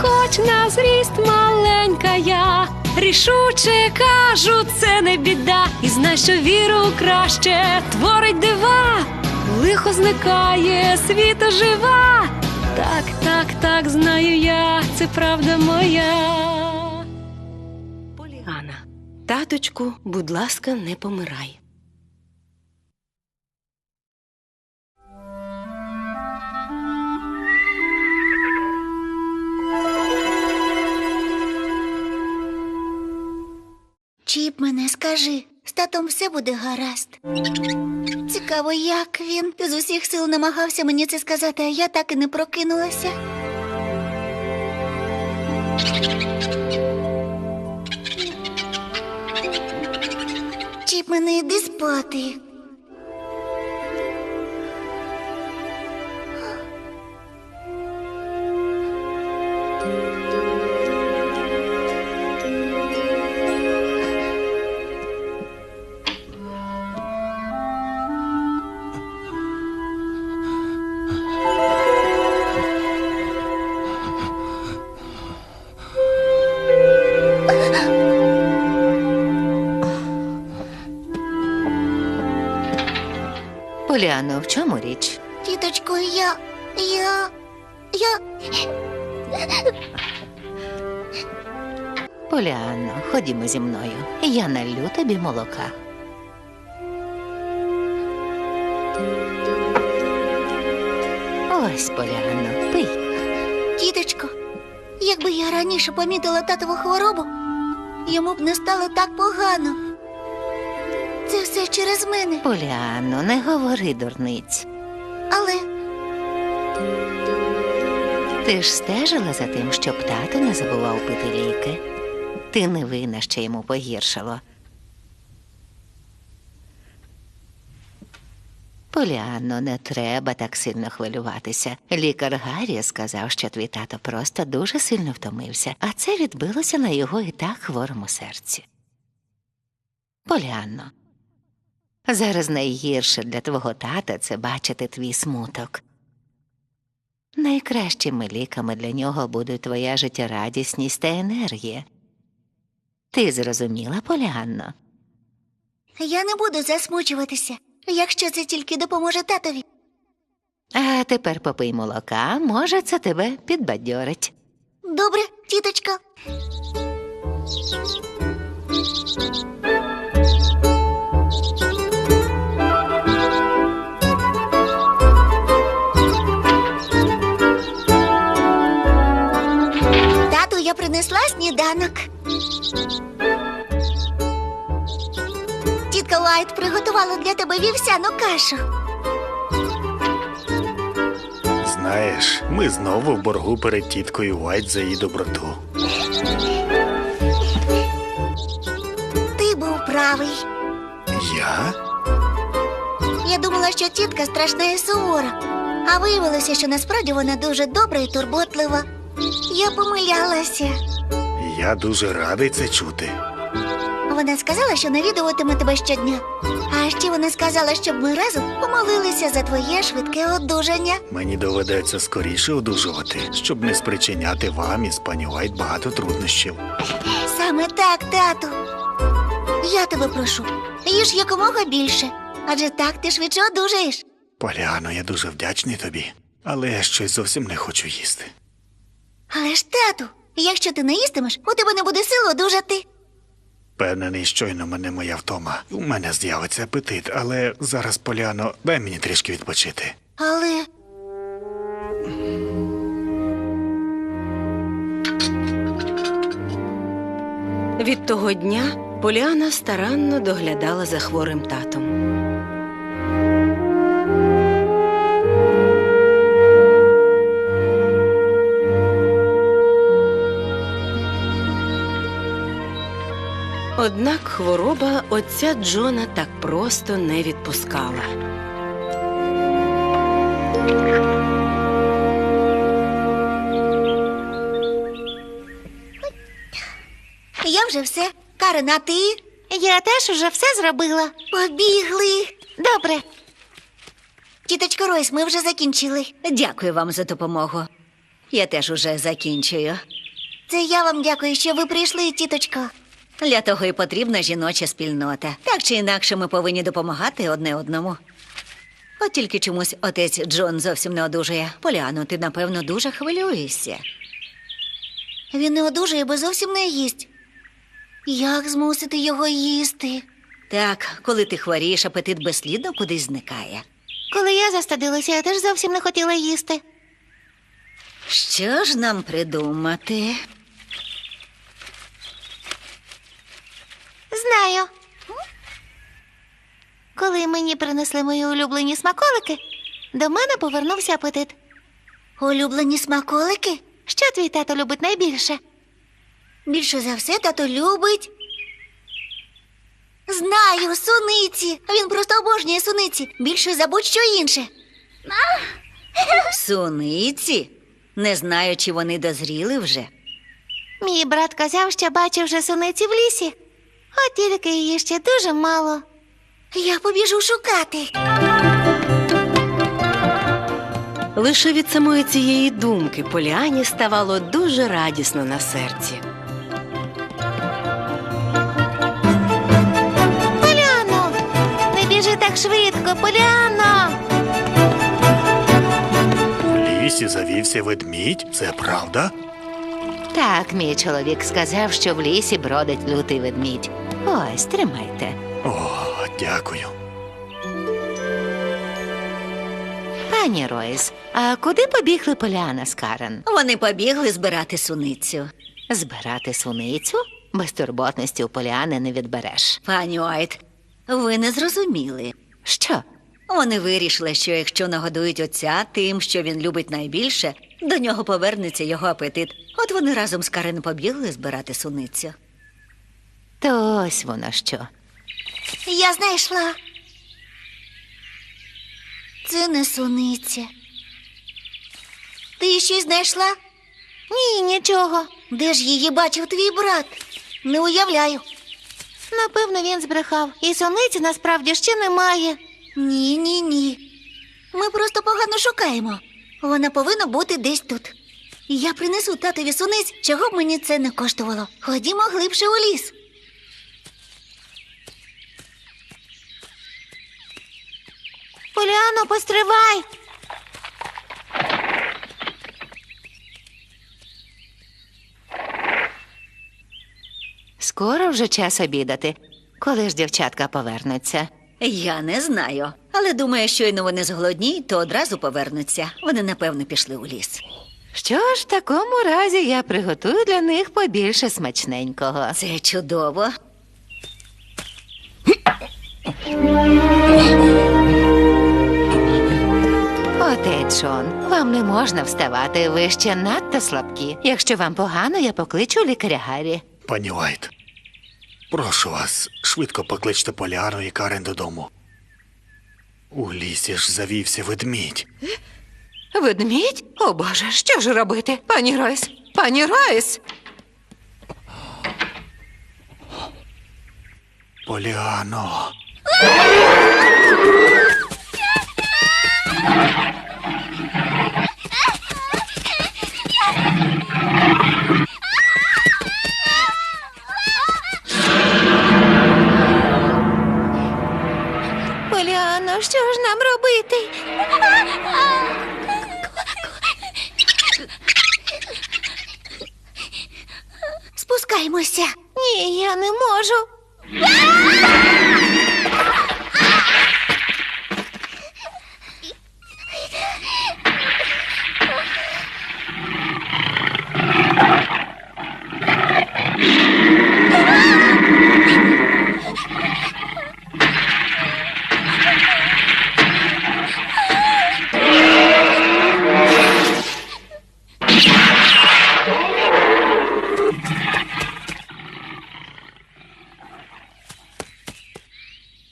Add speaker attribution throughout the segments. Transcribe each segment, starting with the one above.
Speaker 1: хоч на зріст маленька я. Рішуче кажу, це не біда, і знай, що віру краще творить дива, лихо зникає, світ ожива. Так, так, так, знаю я, це правда моя. Поліана, таточку, будь ласка, не помирай.
Speaker 2: Чіп мене, скажи, з татом все буде гаразд. Цікаво, як він з усіх сил намагався мені це сказати, а я так і не прокинулася. Чіп мене, йди спати.
Speaker 3: Поліано, в чому річ?
Speaker 2: Тіточко, я. я. я.
Speaker 3: Поліано, ходімо зі мною. Я налю тобі молока. Ось, Поліано, пий.
Speaker 2: Тіточко, якби я раніше помітила татову хворобу, йому б не стало так погано. Це все через мене,
Speaker 3: Поліано, не говори дурниць.
Speaker 2: але
Speaker 3: Ти ж стежила за тим, щоб тато не забував пити ліки. Ти не винна, що йому погіршало. Поліанно, не треба так сильно хвилюватися. Лікар Гаррі сказав, що твій тато просто дуже сильно втомився, а це відбилося на його і так хворому серці. Поліанно, зараз найгірше для твого тата це бачити твій смуток. Найкращими ліками для нього будуть твоя життєрадісність та енергія. Ти зрозуміла, Поліанно?
Speaker 2: я не буду засмучуватися, якщо це тільки допоможе татові.
Speaker 3: А тепер попий молока, може, це тебе підбадьорить.
Speaker 2: Добре, тіточко. Сніданок. Тітка Уайт приготувала для тебе вівсяну кашу.
Speaker 4: Знаєш, ми знову в боргу перед тіткою Уайт за її доброту.
Speaker 2: Ти був правий.
Speaker 4: Я?
Speaker 2: Я думала, що тітка страшна і сувора, а виявилося, що насправді вона дуже добра і турботлива. Я помилялася.
Speaker 4: Я дуже радий це чути.
Speaker 2: Вона сказала, що навідуватиме тебе щодня. А ще вона сказала, щоб ми разом помолилися за твоє швидке одужання.
Speaker 4: Мені доведеться скоріше одужувати, щоб не спричиняти вам із пані Уайт багато труднощів.
Speaker 2: Саме так, тату. Я тебе прошу, їж якомога більше, адже так ти швидше одужаєш.
Speaker 4: Поляно, я дуже вдячний тобі, але я щось зовсім не хочу їсти.
Speaker 2: Але ж, тату, якщо ти не їстимеш, у тебе не буде сил одужати.
Speaker 4: Впевнений, щойно мене моя втома. У мене з'явиться апетит, але зараз, Поляно, дай мені трішки відпочити.
Speaker 2: Але
Speaker 5: Від того дня Поліана старанно доглядала за хворим татом. Однак хвороба отця Джона так просто не відпускала.
Speaker 2: я вже все. Карен, а ти?
Speaker 6: Я теж уже все зробила.
Speaker 2: Побігли.
Speaker 6: Добре.
Speaker 2: Тіточко Ройс, ми вже закінчили.
Speaker 7: Дякую вам за допомогу. Я теж уже закінчую.
Speaker 2: Це я вам дякую, що ви прийшли, тіточко.
Speaker 7: Для того і потрібна жіноча спільнота. Так чи інакше ми повинні допомагати одне одному. От тільки чомусь отець Джон зовсім не одужує. Поляно, ти, напевно, дуже хвилюєшся.
Speaker 2: Він не одужує, бо зовсім не їсть. Як змусити його їсти?
Speaker 7: Так, коли ти хворієш, апетит безслідно кудись зникає.
Speaker 6: Коли я застудилася, я теж зовсім не хотіла їсти.
Speaker 7: Що ж нам придумати?
Speaker 6: Знаю. Коли мені принесли мої улюблені смаколики, до мене повернувся апетит.
Speaker 2: Улюблені смаколики?
Speaker 6: Що твій тато любить найбільше?
Speaker 2: Більше за все тато любить. Знаю, суниці. Він просто обожнює суниці. Більше за будь-що інше.
Speaker 7: Суниці? Не знаю, чи вони дозріли вже.
Speaker 6: Мій брат казав, що бачив вже суниці в лісі, от тільки її ще дуже мало.
Speaker 2: Я побіжу шукати.
Speaker 5: Лише від самої цієї думки Поліані ставало дуже радісно на серці.
Speaker 6: Поляно! Не біжи так швидко, Поляно!
Speaker 4: В лісі завівся ведмідь, це правда?
Speaker 3: Так, мій чоловік сказав, що в лісі бродить лютий ведмідь. Ось, тримайте.
Speaker 4: О, дякую.
Speaker 3: Пані Ройс, а куди побігли Поляна з Карен?
Speaker 7: Вони побігли збирати суницю.
Speaker 3: Збирати суницю? Безтурботності у Поляни не відбереш.
Speaker 7: Пані Уайт, ви не зрозуміли.
Speaker 3: Що?
Speaker 7: Вони вирішили, що якщо нагодують отця тим, що він любить найбільше, до нього повернеться його апетит. От вони разом з Карен побігли збирати суницю.
Speaker 3: То ось воно що.
Speaker 2: Я знайшла. Це не суниця. Ти щось знайшла?
Speaker 6: Ні, нічого.
Speaker 2: Де ж її бачив твій брат? Не уявляю.
Speaker 6: Напевно, він збрехав. І суниці насправді ще немає.
Speaker 2: Ні, ні, ні. Ми просто погано шукаємо. Вона повинна бути десь тут. Я принесу татові суниць, чого б мені це не коштувало. Ходімо глибше у ліс.
Speaker 6: Поляно, постривай.
Speaker 3: Скоро вже час обідати. Коли ж дівчатка повернуться?
Speaker 7: Я не знаю, але думаю, щойно вони зголодніють, то одразу повернуться. Вони, напевно, пішли у ліс.
Speaker 3: Що ж, в такому разі я приготую для них побільше смачненького.
Speaker 7: Це чудово.
Speaker 3: Отець Джон, вам не можна вставати, ви ще надто слабкі. Якщо вам погано, я покличу лікаря Гаррі.
Speaker 4: Пані Уайт, прошу вас, швидко покличте Поляну і Карен додому. У лісі ж завівся ведмідь.
Speaker 1: Ведмідь? О Боже, що ж робити? Пані Ройс, пані Ройс!
Speaker 4: Поляно.
Speaker 6: Що ж нам робити?
Speaker 2: Спускаймося.
Speaker 6: Ні, Ні, я не можу.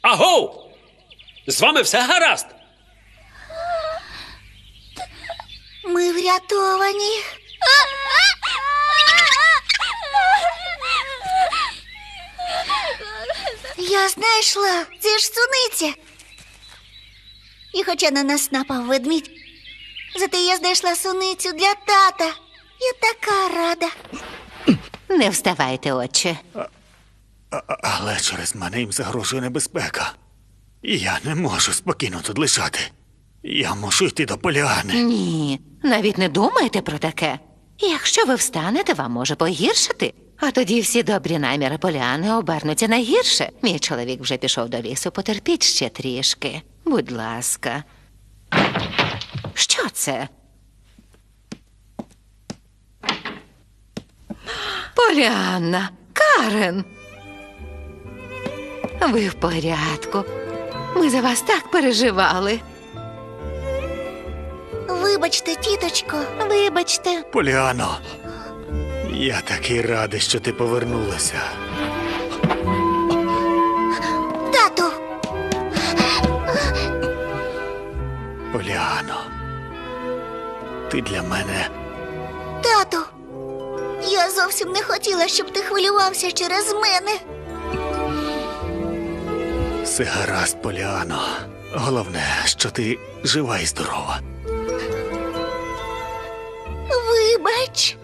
Speaker 8: Аго! З вами все гаразд?
Speaker 2: Ми врятовані. Я знайшла. Це ж суниця. І хоча на нас напав ведмідь, зате я знайшла суницю для тата. Я така рада.
Speaker 3: Не вставайте, отче.
Speaker 4: А- Але через мене їм загрожує небезпека. Я не можу спокійно тут лишати. Я мушу йти до Поліани.
Speaker 3: Ні, навіть не думайте про таке. Якщо ви встанете, вам може погіршити. А тоді всі добрі наміри Поліани обернуться на гірше. Мій чоловік вже пішов до лісу, потерпіть ще трішки. Будь ласка. Що це? Поліанна, Карен. Ви в порядку. Ми за вас так переживали.
Speaker 2: Вибачте, тіточко.
Speaker 6: Вибачте.
Speaker 4: Поліано, я такий радий, що ти повернулася.
Speaker 2: Тату,
Speaker 4: Поліано. Ти для мене
Speaker 2: тату. Я зовсім не хотіла, щоб ти хвилювався через мене.
Speaker 4: Все гаразд, Поліано. Головне, що ти жива і здорова.
Speaker 2: Вибач.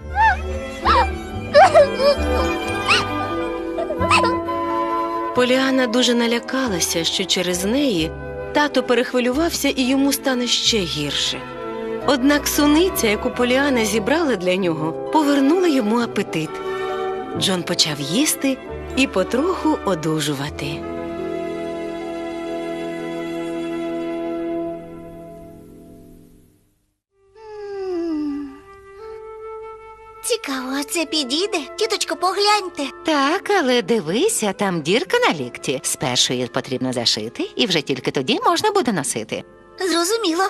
Speaker 5: Поліана дуже налякалася, що через неї тато перехвилювався і йому стане ще гірше. Однак суниця, яку Поліана зібрала для нього, повернула йому апетит. Джон почав їсти і потроху одужувати.
Speaker 2: Це підійде? Тіточко, погляньте.
Speaker 3: Так, але дивися, там дірка на лікті. Спершу її потрібно зашити, і вже тільки тоді можна буде носити.
Speaker 2: Зрозуміло.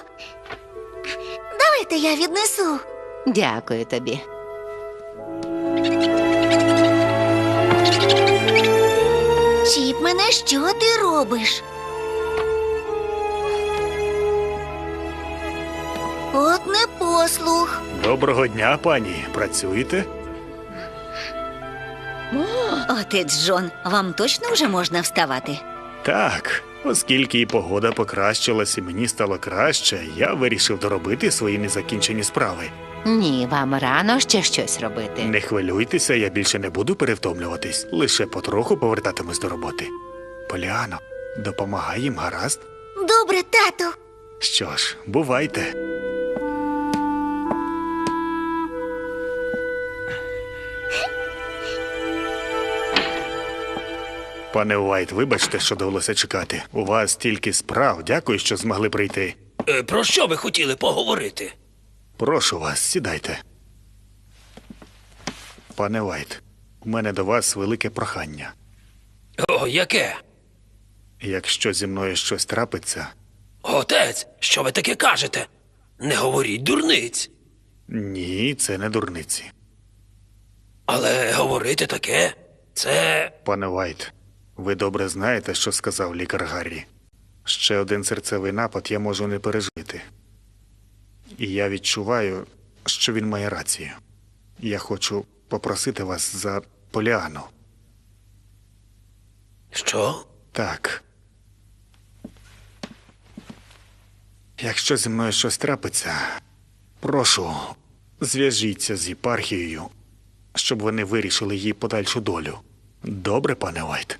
Speaker 2: Давайте я віднесу.
Speaker 3: Дякую тобі.
Speaker 2: Чіпмене, що ти робиш? От непослух.
Speaker 4: Доброго дня, пані. Працюєте?
Speaker 7: Отець Джон, вам точно вже можна вставати?
Speaker 4: Так, оскільки і погода покращилась, і мені стало краще, я вирішив доробити свої незакінчені справи.
Speaker 3: Ні, вам рано ще щось робити.
Speaker 4: Не хвилюйтеся, я більше не буду перевтомлюватись, лише потроху повертатимусь до роботи. Поліано, допомагай їм, гаразд?
Speaker 2: Добре, тату.
Speaker 4: Що ж, бувайте. Пане Уайт, вибачте, що довелося чекати. У вас стільки справ. Дякую, що змогли прийти.
Speaker 8: Е, Про що ви хотіли поговорити?
Speaker 4: Прошу вас, сідайте. Пане Уайт, у мене до вас велике прохання.
Speaker 8: О, яке?
Speaker 4: Якщо зі мною щось трапиться,
Speaker 8: Отець, що ви таке кажете? Не говоріть дурниць.
Speaker 4: ні, це не дурниці.
Speaker 8: Але говорити таке це.
Speaker 4: Пане Уайт, ви добре знаєте, що сказав лікар Гаррі. Ще один серцевий напад я можу не пережити. І я відчуваю, що він має рацію. Я хочу попросити вас за Поліану.
Speaker 8: Що?
Speaker 4: Так. Якщо зі мною щось трапиться, прошу, зв'яжіться з єпархією, щоб вони вирішили її подальшу долю. Добре, пане Уайт?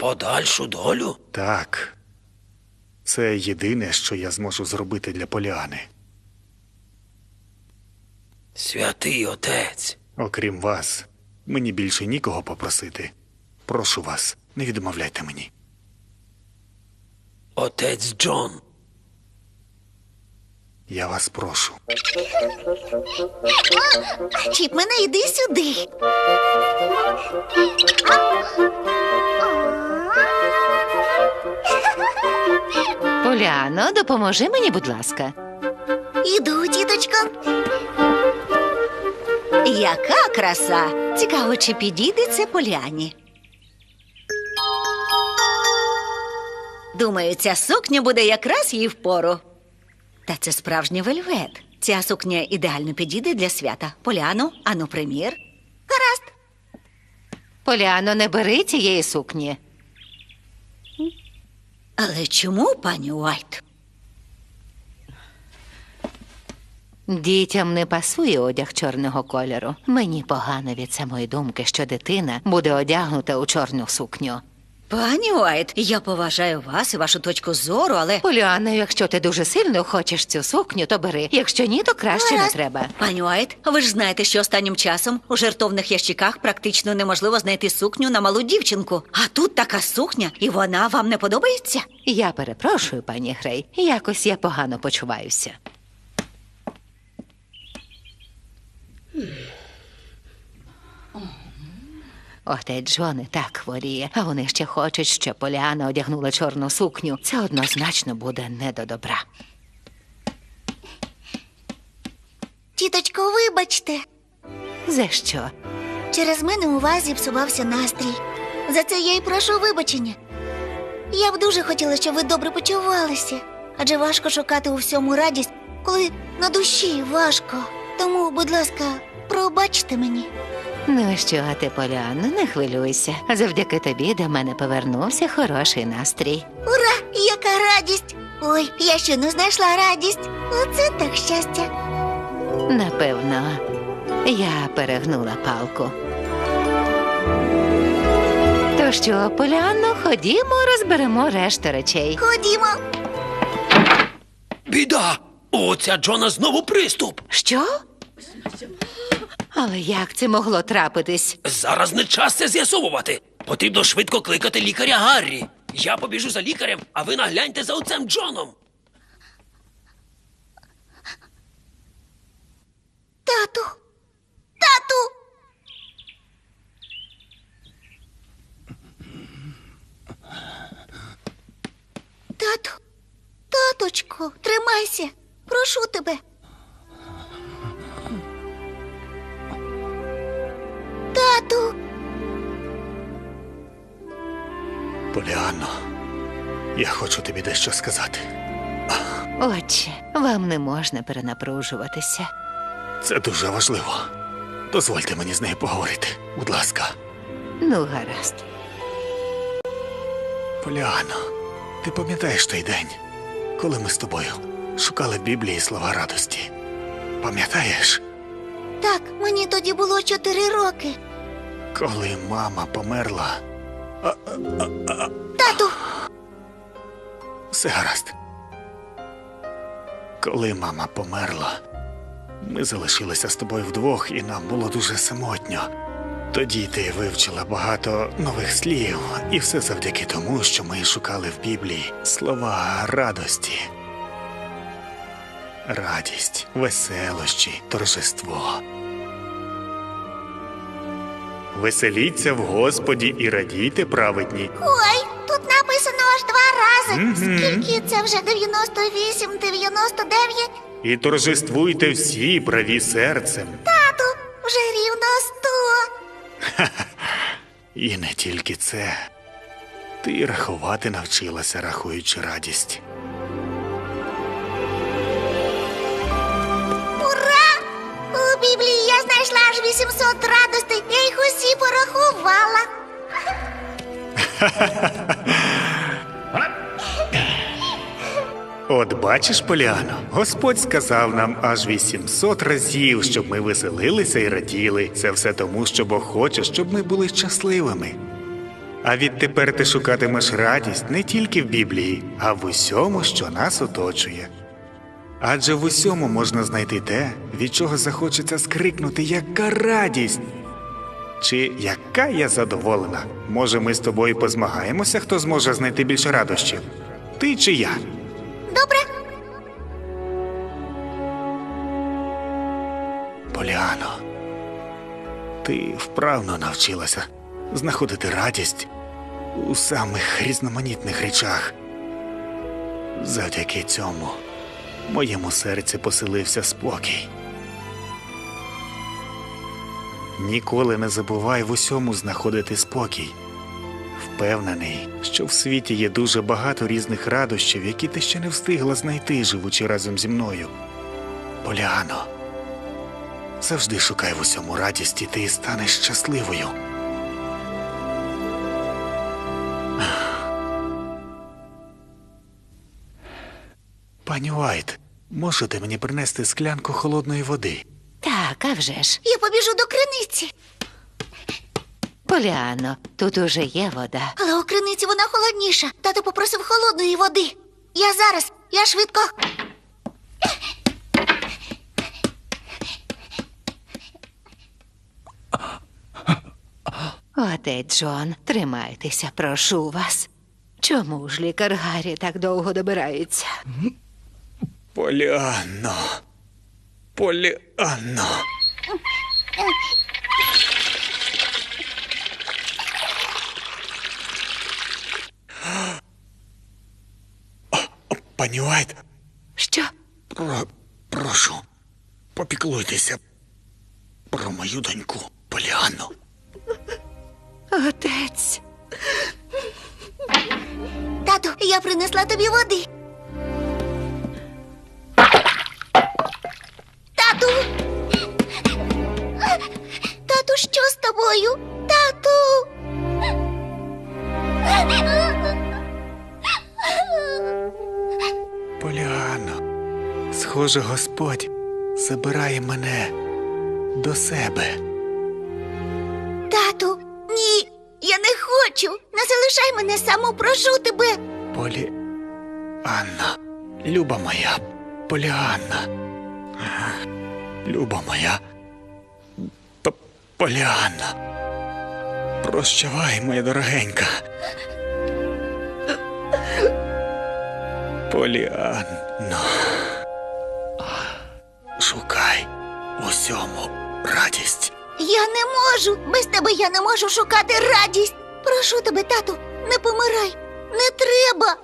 Speaker 8: Подальшу долю?
Speaker 4: Так. Це єдине, що я зможу зробити для Поліани.
Speaker 8: Святий отець.
Speaker 4: Окрім вас, Мені більше нікого попросити. Прошу вас, не відмовляйте мені.
Speaker 8: Отець Джон.
Speaker 4: Я вас прошу.
Speaker 2: Чіп, мене йди сюди.
Speaker 3: Поліано, допоможи мені, будь ласка.
Speaker 2: Іду, тіточко.
Speaker 7: Яка краса! Цікаво, чи підійде це Поліані. Думаю, ця сукня буде якраз їй впору. Та це справжній вельвет. Ця сукня ідеально підійде для свята. Поляну, ану, примір.
Speaker 2: Гаразд.
Speaker 3: Поліано, не бери цієї сукні.
Speaker 7: Але чому, пані Уайт?
Speaker 3: Дітям не пасує одяг чорного кольору. Мені погано від самої думки, що дитина буде одягнута у чорну сукню.
Speaker 7: Пані Уайт, я поважаю вас і вашу точку зору, але.
Speaker 3: Поліано, якщо ти дуже сильно хочеш цю сукню, то бери. Якщо ні, то краще не
Speaker 2: Гаразд.
Speaker 3: треба.
Speaker 7: Пані Уайт, ви ж знаєте, що останнім часом у жертовних ящиках практично неможливо знайти сукню на малу дівчинку. А тут така сукня, і вона вам не подобається?
Speaker 3: Я перепрошую, пані Грей. Якось я погано почуваюся. Отець Джон і так хворіє, а вони ще хочуть, щоб Поліана одягнула чорну сукню. Це однозначно буде не до добра.
Speaker 2: Тіточко, вибачте.
Speaker 3: За що?
Speaker 2: Через мене у вас зіпсувався настрій. За це я й прошу вибачення. Я б дуже хотіла, щоб ви добре почувалися. Адже важко шукати у всьому радість, коли на душі важко. Тому, будь ласка, пробачте мені.
Speaker 3: Ну що ти, Поліано, не хвилюйся. Завдяки тобі до мене повернувся хороший настрій.
Speaker 2: Ура! Яка радість! Ой, я ще не знайшла радість. Оце так щастя.
Speaker 3: Напевно, я перегнула палку. То що, Поліанно, ходімо, розберемо решту речей.
Speaker 2: Ходімо.
Speaker 8: Біда! У отця Джона знову приступ.
Speaker 3: Що? Але як це могло трапитись?
Speaker 8: Зараз не час це з'ясовувати. Потрібно швидко кликати лікаря Гаррі. Я побіжу за лікарем, а ви нагляньте за отцем Джоном.
Speaker 2: Тату. Тату. Тату. Таточко, тримайся. Прошу тебе.
Speaker 4: Поліанно, я хочу тобі дещо сказати.
Speaker 3: Отче, вам не можна перенапружуватися.
Speaker 4: Це дуже важливо. Дозвольте мені з нею поговорити, будь ласка.
Speaker 3: Ну, гаразд.
Speaker 4: Поліано, ти пам'ятаєш той день, коли ми з тобою шукали в Біблії слова радості? Пам'ятаєш,
Speaker 2: Так, мені тоді було чотири роки.
Speaker 4: коли мама померла?
Speaker 2: Тату,
Speaker 4: Все гаразд. Коли мама померла, ми залишилися з тобою вдвох, і нам було дуже самотньо. Тоді ти вивчила багато нових слів, і все завдяки тому, що ми шукали в Біблії слова радості. Радість, веселощі, торжество. Веселіться в Господі і радійте праведні,
Speaker 2: ой, тут написано аж два рази.
Speaker 4: Мгм.
Speaker 2: Скільки це вже 98, 99?
Speaker 4: і торжествуйте всі праві серцем.
Speaker 2: Тату, вже рівно сто.
Speaker 4: І не тільки це. Ти рахувати навчилася, рахуючи радість.
Speaker 2: Ура! У Біблії я знайшла аж 800 радостей. Я
Speaker 4: От бачиш, Поліано, Господь сказав нам аж 800 разів, щоб ми веселилися і раділи. Це все тому, що Бог хоче, щоб ми були щасливими. А відтепер ти шукатимеш радість не тільки в Біблії, а в усьому, що нас оточує. Адже в усьому можна знайти те, від чого захочеться скрикнути, яка радість. Чи яка я задоволена? Може, ми з тобою позмагаємося, хто зможе знайти більше радощів? Ти чи я?
Speaker 2: Добре?
Speaker 4: Поліано, ти вправно навчилася знаходити радість у самих різноманітних речах. Завдяки цьому в моєму серці поселився спокій. Ніколи не забувай в усьому знаходити спокій. Впевнений, що в світі є дуже багато різних радощів, які ти ще не встигла знайти, живучи разом зі мною. Поліано. Завжди шукай в усьому радість, і ти станеш щасливою. Пані Уайт, можете мені принести склянку холодної води?
Speaker 3: Так, а вже ж.
Speaker 2: Я побіжу до криниці.
Speaker 3: Поліано, тут уже є вода.
Speaker 2: Але у криниці вона холодніша. Тато попросив холодної води. Я зараз, я швидко.
Speaker 3: Отець Джон, тримайтеся, прошу вас. Чому ж лікар Гаррі так довго добирається?
Speaker 4: Поліанно. Поліанно. Пані Уайт,
Speaker 3: Що?
Speaker 4: про, прошу, попіклуйтеся про мою доньку Поліанну.
Speaker 3: Отець.
Speaker 2: Тату, я принесла тобі води. Тату. Тату, що з тобою? Тату.
Speaker 4: Поліано, схоже, Господь забирає мене до себе.
Speaker 2: Тату, ні, я не хочу. Не залишай мене саму, прошу тебе.
Speaker 4: Полі. Анна, люба моя, Поліанна. Люба моя. Поліанна. Прощавай, моя дорогенька. Поліанно. Шукай усьому радість.
Speaker 2: Я не можу. Без тебе я не можу шукати радість. Прошу тебе, тату, не помирай. Не треба.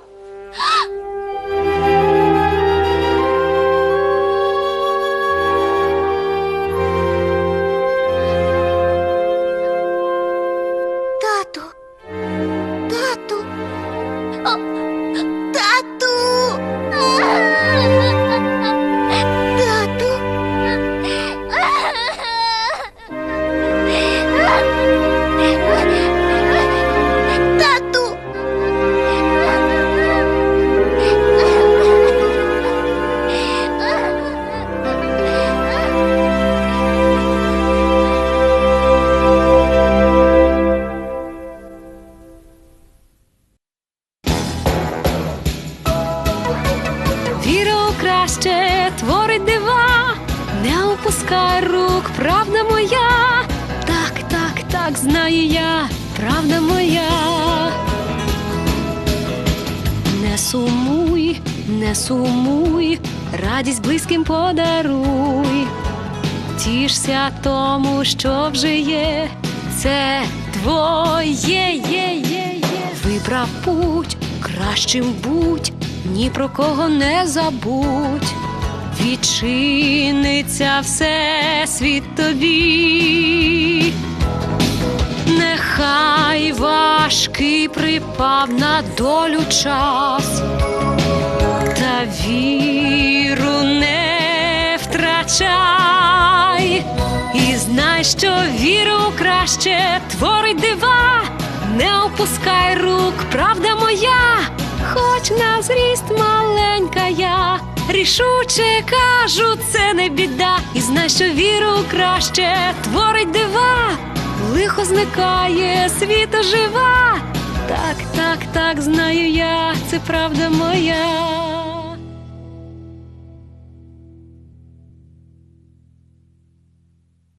Speaker 1: Що вже є, це твоє є, є, є. Вибрав путь, кращим будь, ні про кого не забудь. Відчиниться все світ тобі. Нехай важкий припав на долю час, та віру не втрачай, і знай, що віру краще творить дива, не опускай рук, правда моя, хоч на зріст маленька я. Рішуче кажу, це не біда, і знай, що віру краще творить дива, лихо зникає, світ ожива. Так, так, так, знаю я, це правда моя.